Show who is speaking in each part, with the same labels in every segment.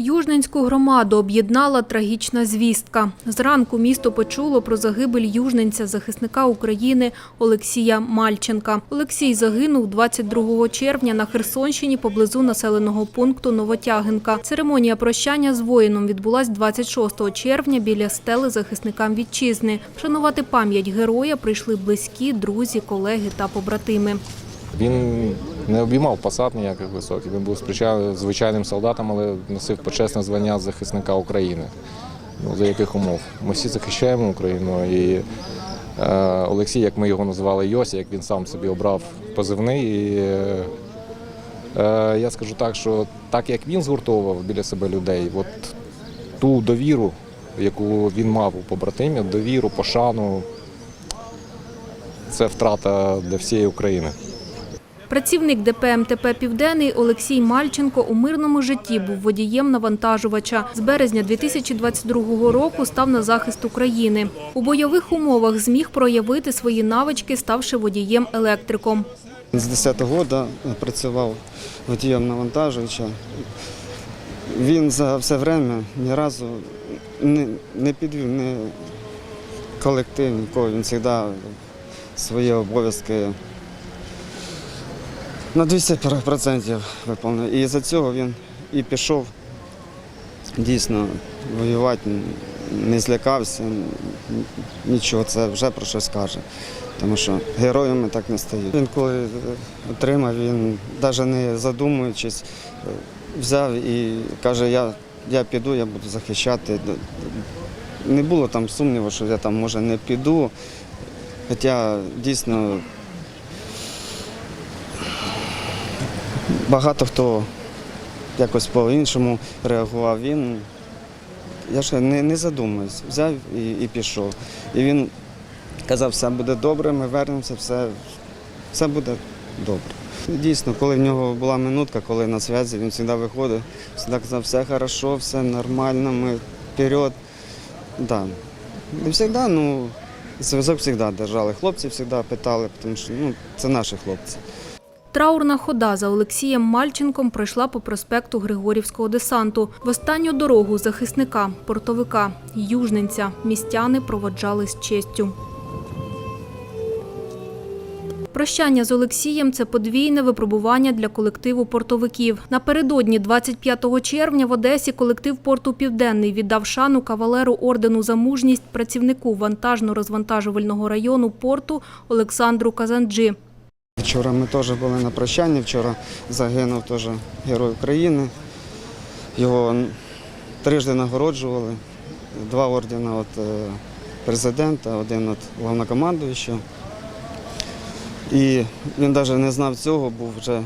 Speaker 1: Южненську громаду об'єднала трагічна звістка. Зранку місто почуло про загибель южненця, захисника України Олексія Мальченка. Олексій загинув 22 червня на Херсонщині поблизу населеного пункту Новотягинка. Церемонія прощання з воїном відбулась 26 червня біля стели захисникам вітчизни. Вшанувати пам'ять героя прийшли близькі, друзі, колеги та побратими.
Speaker 2: Він не обіймав посад ніяких високих. Він був звичайним солдатом, але носив почесне звання захисника України. Ну, за яких умов? Ми всі захищаємо Україну. І е, Олексій, як ми його називали Йосі, як він сам собі обрав позивний. І, е, е, я скажу так, що так як він згуртовував біля себе людей, от ту довіру, яку він мав у побратимів, довіру, пошану, це втрата для всієї України.
Speaker 1: Працівник ДП МТП «Південний» Олексій Мальченко у мирному житті був водієм навантажувача. З березня 2022 року став на захист України. У бойових умовах зміг проявити свої навички, ставши водієм-електриком.
Speaker 3: З 10-го року працював водієм навантажувача. Він за все время ні разу не, не підвів ні колектив, нікого. Він завжди свої обов'язки на 200% виконував. І за цього він і пішов дійсно воювати, не злякався, нічого, це вже про щось каже. Тому що героями так не стають. Він коли отримав, він навіть не задумуючись, взяв і каже, я, я піду, я буду захищати. Не було там сумніву, що я там може не піду. Хоча дійсно багато хто якось по-іншому реагував. Він, я ж не, не задумуюсь, взяв і, і пішов. І він казав, все буде добре, ми вернемося, все, все буде добре. Дійсно, коли в нього була минутка, коли на зв'язі, він завжди виходив, завжди казав, все хорошо, все нормально, ми вперед. Да. І завжди, ну, зв'язок завжди держали. Хлопці завжди питали, тому що ну, це наші хлопці.
Speaker 1: Траурна хода за Олексієм Мальченком пройшла по проспекту Григорівського десанту. В останню дорогу захисника, портовика, южненця містяни проводжали з честю. Прощання з Олексієм – це подвійне випробування для колективу портовиків. Напередодні 25 червня в Одесі колектив порту «Південний» віддав шану кавалеру ордену за мужність працівнику вантажно-розвантажувального району порту Олександру Казанджі.
Speaker 3: Вчора ми теж були на прощанні, вчора загинув теж герой України. Його трижди нагороджували. Два ордена від е, президента, один від головнокомандуючого. І він навіть не знав цього, був вже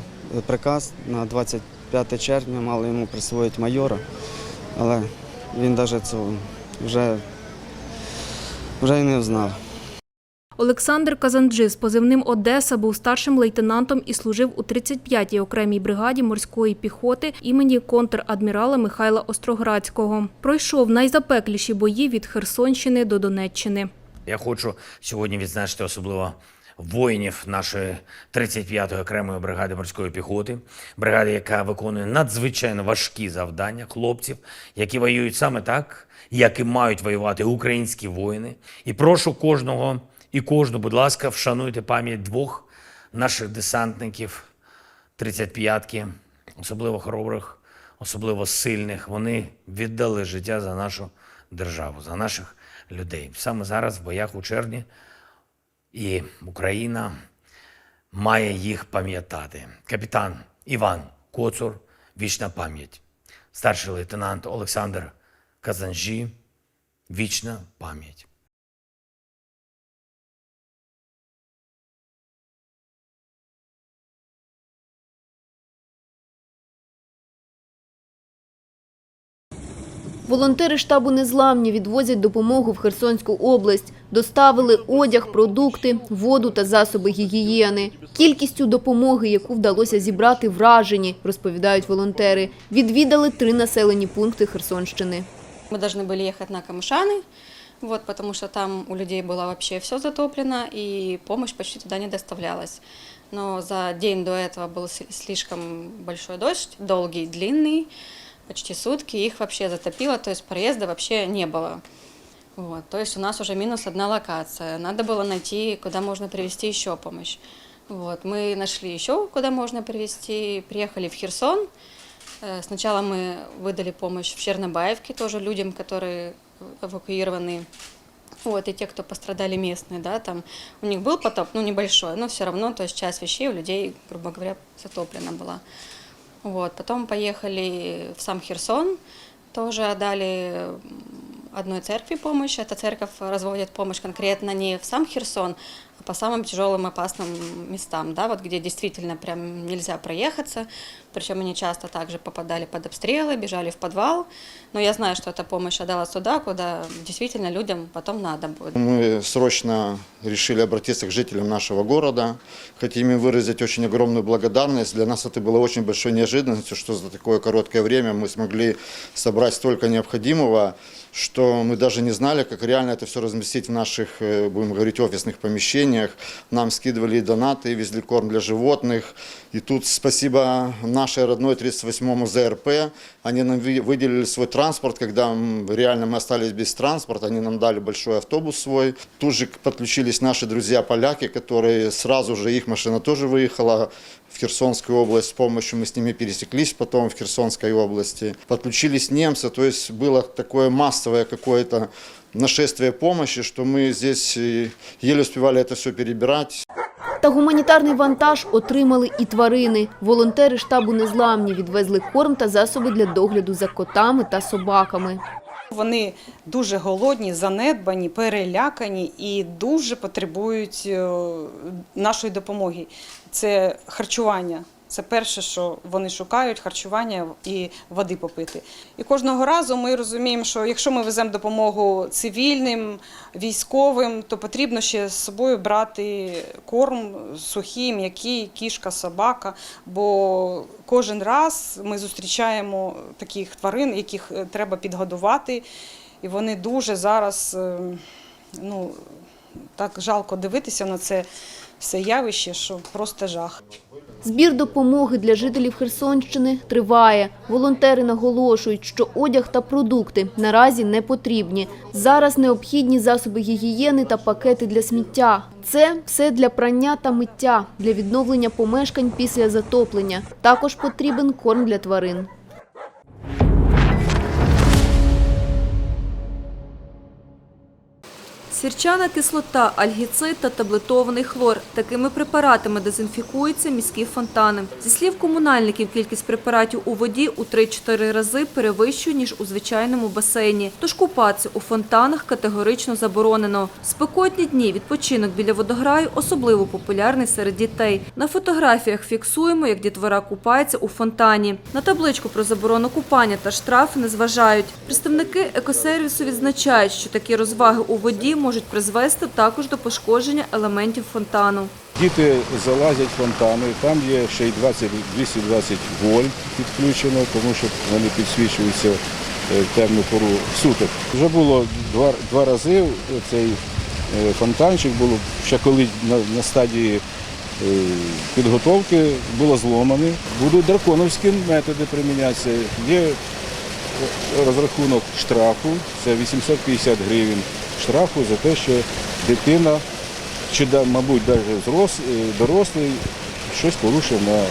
Speaker 3: приказ на 25 червня, мали йому присвоїти майора, але він навіть цього вже, вже й не знав.
Speaker 1: Олександр Казанджи з позивним Одеса був старшим лейтенантом і служив у 35-й окремій бригаді морської піхоти імені контр-адмірала Михайла Остроградського. Пройшов найзапекліші бої від Херсонщини до Донеччини.
Speaker 4: Я хочу сьогодні відзначити особливо воїнів нашої 35-ї окремої бригади морської піхоти, бригади, яка виконує надзвичайно важкі завдання хлопців, які воюють саме так, як і мають воювати українські воїни. І прошу кожного і кожну, будь ласка, вшануйте пам'ять двох наших десантників 35-ки, особливо хоробрих, особливо сильних. Вони віддали життя за нашу державу, за наших людей. Саме зараз в боях у червні і Україна має їх пам'ятати. Капітан Іван Коцур, вічна пам'ять. Старший лейтенант Олександр Казанжі, вічна пам'ять.
Speaker 5: Волонтери штабу «Незламні» відвозять допомогу в Херсонську область. Доставили одяг, продукти, воду та засоби гігієни. Кількістю допомоги, яку вдалося зібрати, вражені, розповідають волонтери. Відвідали три населені пункти Херсонщини.
Speaker 6: Мы должны были ехать на Камышаны, вот, потому что там у людей было вообще все затоплено, и помощь почти туда не доставлялась. Но за день до этого был сли- слишком большой дождь, долгий, длинный. Почти сутки, их вообще затопило, то есть проезда вообще не было. Вот, то есть у нас уже минус одна локация. Надо было найти, куда можно привезти еще помощь. Вот, мы нашли еще, куда можно привезти, приехали в Херсон. Э, Сначала мы выдали помощь в Чернобаевке тоже людям, которые эвакуированы. Вот, и те, кто пострадали местные, да, там у них был потоп, ну, небольшой, но все равно, то есть часть вещей у людей, грубо говоря, затоплена была. Вот, потом поехали в сам Херсон, тоже отдали одной церкви помощь. Эта церковь разводит помощь конкретно не в сам Херсон, по самым тяжелым опасным местам, да, вот где действительно прям нельзя проехаться. Причем они часто также попадали под обстрелы, бежали в подвал. Но я знаю, что эта помощь отдалась туда, куда действительно людям потом надо будет.
Speaker 7: Мы срочно решили обратиться к жителям нашего города. Хотим им выразить очень огромную благодарность. Для нас это было очень большой неожиданностью, что за такое короткое время мы смогли собрать столько необходимого, что мы даже не знали, как реально это все разместить в наших, э, будем говорить, офисных помещениях. Нам скидывали и донаты, везли корм для животных. И тут спасибо нашей родной 38-му ЗРП. Они нам выделили свой транспорт, когда реально мы остались без транспорта. Они нам дали большой автобус свой. Тут же подключились наши друзья-поляки, которые сразу же, их машина тоже выехала в Херсонскую область. С помощью мы с ними пересеклись потом в Херсонской области. Подключились немцы, то есть было такое массовое какое-то нашествие помощи, что мы здесь э, еле успевали это все перебирать.
Speaker 5: Та гуманітарний вантаж отримали і тварини. Волонтери штабу «Незламні» відвезли корм та засоби для догляду за котами та собаками.
Speaker 8: Вони дуже голодні, занедбані, перелякані і дуже потребують е, нашої допомоги. Це харчування. Це перше, що вони шукають харчування і води попити. І кожного разу ми розуміємо, що якщо ми веземо допомогу цивільним, військовим, то потрібно ще з собою брати корм сухий, м'який, кішка, собака. Бо кожен раз ми зустрічаємо таких тварин, яких е, треба підгодувати, і вони дуже зараз е, ну, так жалко дивитися на це все явище, що просто жах.
Speaker 5: Збір допомоги для жителів Херсонщини триває. Волонтери наголошують, що одяг та продукти наразі не потрібні. Зараз необхідні засоби гігієни та пакети для сміття. Це все для прання та миття, для відновлення помешкань після затоплення. Також потрібен корм для тварин.
Speaker 9: Сірчана кислота, альгіцид та таблетований хлор. Такими препаратами дезінфікуються міські фонтани. Зі слів комунальників, кількість препаратів у воді у 3-4 рази перевищує, ніж у звичайному басейні. Тож купатися у фонтанах категорично заборонено. Спекотні дні відпочинок біля водограю особливо популярний серед дітей. На фотографіях фіксуємо, як дітвора купається у фонтані. На табличку про заборону купання та штрафи не зважають. Представники екосервісу відзначають, що такі розваги у воді можуть призвести також до пошкодження елементів фонтану.
Speaker 10: Діти залазять фонтани, там є ще й 20, 220 вольт підключено, тому що вони підсвічуються е, в темну пору суток. Вже було два, два рази цей е, фонтанчик, було ще коли на, на стадії е, підготовки було зломане. Будуть драконовські методи примінятися. Є розрахунок штрафу, це 850 гривень штрафу за те, що дитина чи, мабуть, навіть е, дорослий щось порушив на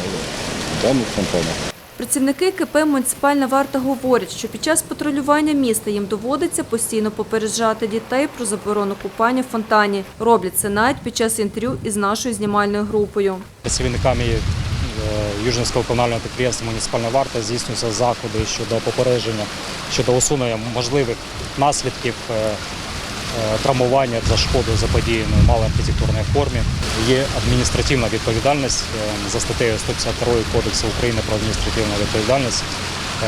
Speaker 10: даних фонтанах.
Speaker 9: Працівники КП «Муніципальна варта» говорять, що під час патрулювання міста їм доводиться постійно попереджати дітей про заборону купання в фонтані. Роблять це навіть під час інтерв'ю із нашою знімальною групою.
Speaker 11: Працівниками е, Южницького комунального підприємства «Муніципальна варта» здійснюються заходи щодо попередження, щодо усунення можливих наслідків е, Е, травмування за шкоду заподіяної малої архітектурної формі. Є адміністративна відповідальність е, за статтею 152 Кодексу України про адміністративну відповідальність. Е,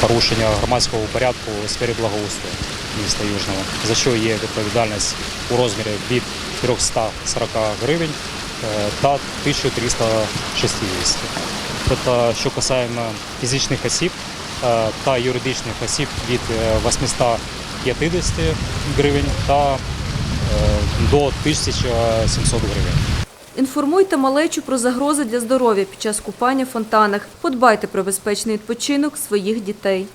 Speaker 11: порушення громадського порядку у сфері благоустрою міста Южного, за що є відповідальність у розмірі від 340 гривень та 1360. Тобто, що касаємо фізичних осіб та юридичних осіб від 800 50 гривень та е, до 1700 гривень.
Speaker 9: Інформуйте малечу про загрози для здоров'я під час купання в фонтанах. Подбайте про безпечний відпочинок своїх дітей.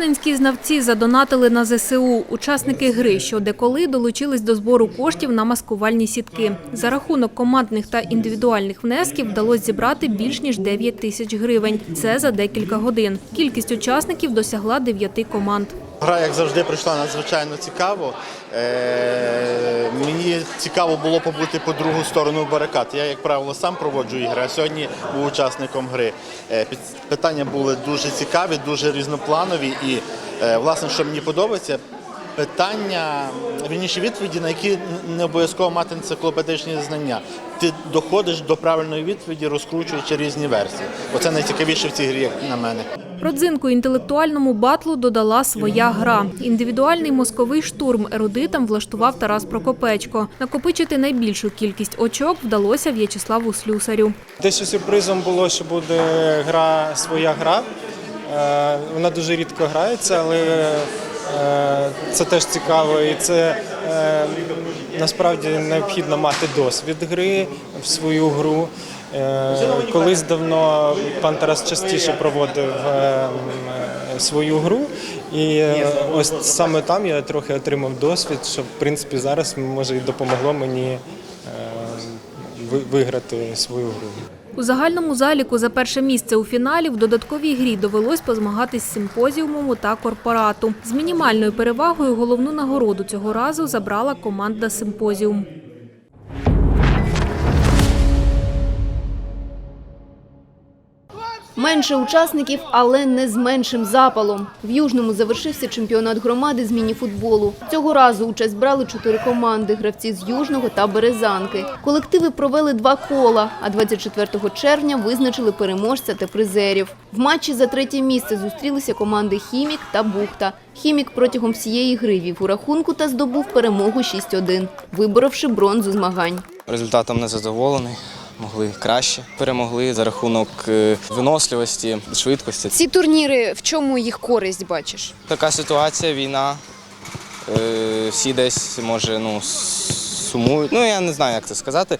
Speaker 1: Южненські знавці задонатили на ЗСУ. Учасники гри «Що деколи долучились до збору коштів на маскувальні сітки. За рахунок командних та індивідуальних внесків вдалося зібрати більш ніж 9 тисяч гривень. Це за декілька годин. Кількість учасників досягла 9 команд.
Speaker 12: Гра, як завжди, пройшла надзвичайно цікаво. Е, мені цікаво було побути по другу сторону барикад. Я, як правило, сам проводжу ігри, а сьогодні був учасником гри. Е, питання були дуже цікаві, дуже різнопланові. І, е, власне, що мені подобається, питання, вірніше відповіді, на які не обов'язково мати енциклопедичні знання. Ти доходиш до правильної відповіді, розкручуючи різні версії. Оце найцікавіше в цій грі, як на мене.
Speaker 1: Родзинку інтелектуальному батлу додала своя гра. Індивідуальний мозковий штурм ерудитам влаштував Тарас Прокопечко. Накопичити найбільшу кількість очок вдалося В'ячеславу Слюсарю.
Speaker 13: Дещо сюрпризом було, що буде гра своя гра. Е, Вона дуже рідко грається, але це теж цікаво. І це е, насправді необхідно мати досвід гри в свою гру. Е, Колись давно пан Тарас частіше проводив е, е, свою гру, і е, ось саме там я трохи отримав досвід, що в принципі зараз може і допомогло мені е, виграти свою гру.
Speaker 1: У загальному заліку за перше місце у фіналі в додатковій грі довелось позмагатись з симпозіумом та корпорату. З мінімальною перевагою головну нагороду цього разу забрала команда симпозіум.
Speaker 5: Менше учасників, але не з меншим запалом. В Южному завершився чемпіонат громади з мініфутболу. Цього разу участь брали чотири команди – гравці з Южного та Березанки. Колективи провели два кола, а 24 червня визначили переможця та призерів. В матчі за третє місце зустрілися команди «Хімік» та «Бухта». «Хімік» протягом всієї гри вів у рахунку та здобув перемогу 6-1, виборовши бронзу змагань.
Speaker 14: Результатом не задоволений. Могли краще. Перемогли за рахунок е, виносливості, швидкості.
Speaker 5: Ці турніри, в чому їх користь бачиш?
Speaker 14: Така ситуація, війна. Е, Всі десь, може, ну, сумують. Ну, я не знаю, як це сказати.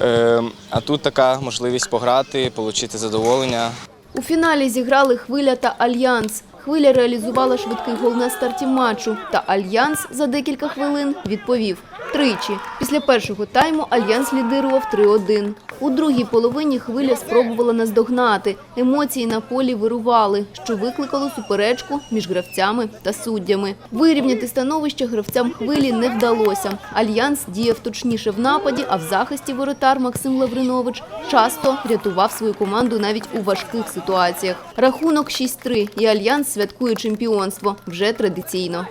Speaker 14: Е, А тут така можливість пограти, отримати задоволення.
Speaker 5: У фіналі зіграли Хвиля та Альянс. Хвиля реалізувала швидкий гол на старті матчу, та Альянс за декілька хвилин відповів тричі. Після першого тайму Альянс лідирував 3-1. У другій половині Хвиля спробувала наздогнати. Емоції на полі вирували, що викликало суперечку між гравцями та суддями. Вирівняти становище гравцям Хвилі не вдалося. Альянс діяв точніше в нападі, а в захисті воротар Максим Лавринович часто рятував свою команду навіть у важких ситуаціях. Рахунок 6-3 і Альянс святкує чемпіонство вже традиційно.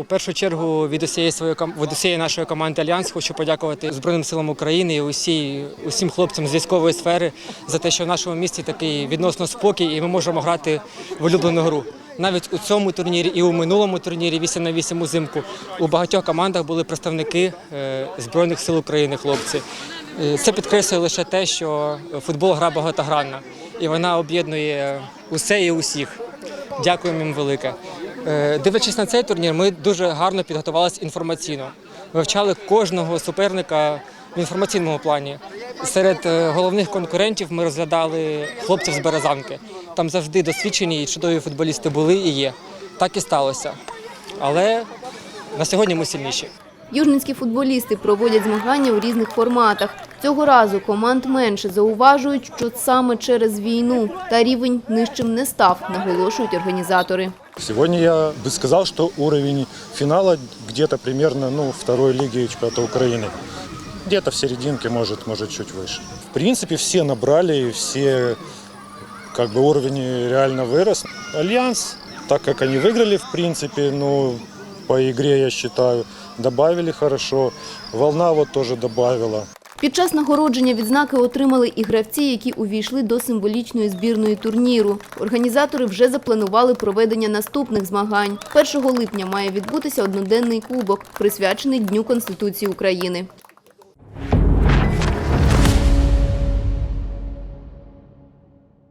Speaker 15: У першу чергу від усієї своєї від усієї нашої команди Альянс хочу подякувати Збройним силам України і усій, усім хлопцям з військової сфери за те, що в нашому місті такий відносно спокій, і ми можемо грати в улюблену гру. Навіть у цьому турнірі і у минулому турнірі 8 на 8 узимку у багатьох командах були представники е, Збройних сил України, хлопці. Е, Це підкреслює лише те, що футбол гра багатогранна, і вона об'єднує усе і усіх. Дякуємо їм велике. Е, Дивлячись на цей турнір, ми дуже гарно підготувалися інформаційно. Вивчали кожного суперника в інформаційному плані. Серед е, головних конкурентів ми розглядали хлопців з Березанки. Там завжди досвідчені і чудові футболісти були і є. Так і сталося. Але на сьогодні ми сильніші.
Speaker 5: Южницькі футболісти проводять змагання у різних форматах. Цього разу команд менше зауважують, що саме через війну та рівень нижчим не став, наголошують організатори.
Speaker 16: Сегодня я бы сказал, что уровень финала где-то примерно ну, второй лиги чемпионата Украины. Где-то в серединке, может, может чуть выше. В принципе, все набрали, и все как бы уровень реально вырос. Альянс, так как они выиграли, в принципе, ну, по игре, я считаю, добавили хорошо. Волна вот тоже добавила.
Speaker 5: Під час нагородження відзнаки отримали і гравці, які увійшли до символічної збірної турніру. Організатори вже запланували проведення наступних змагань. 1 липня має відбутися одноденний кубок, присвячений Дню Конституції України.